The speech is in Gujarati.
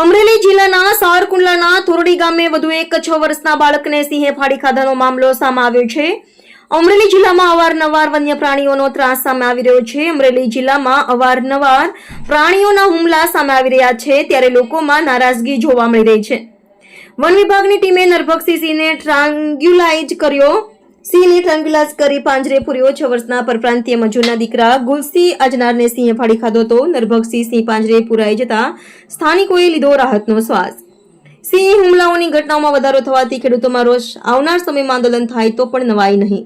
અમરેલી જિલ્લાના સારકુંડલાના થોરડી ગામે વધુ એક છ વર્ષના બાળકને સિંહે ફાડી ખાધાનો મામલો સામે આવ્યો છે. અમરેલી જિલ્લામાં અવારનવાર વન્ય પ્રાણીઓનો ત્રાસ સામે આવી રહ્યો છે. અમરેલી જિલ્લામાં અવારનવાર પ્રાણીઓના હુમલા સામે આવી રહ્યા છે, ત્યારે લોકોમાં નારાજગી જોવા મળી રહી છે. વન વિભાગની ટીમે નરભક્ષી સિંહને ટ્રાન્ગ્યુલાઇઝ કર્યો. સિંહને ટ્રાન્ગ્યુલાઇઝ કરી પાંજરે પૂર્યો છ વર્ષના પરપ્રાંતીય મજૂરના દીકરા ગુલસિંહ અજનારને સિંહે ફાડી ખાધો હતો. નરભગસિંહ સિંહ પાંજરે પુરાઈ જતા સ્થાનિકોએ લીધો રાહતનો શ્વાસ. સિંહ હુમલાઓની ઘટનાઓમાં વધારો થવાથી ખેડૂતોમાં રોષ. આવનાર સમયમાં આંદોલન થાય તો પણ નવાઈ નહીં.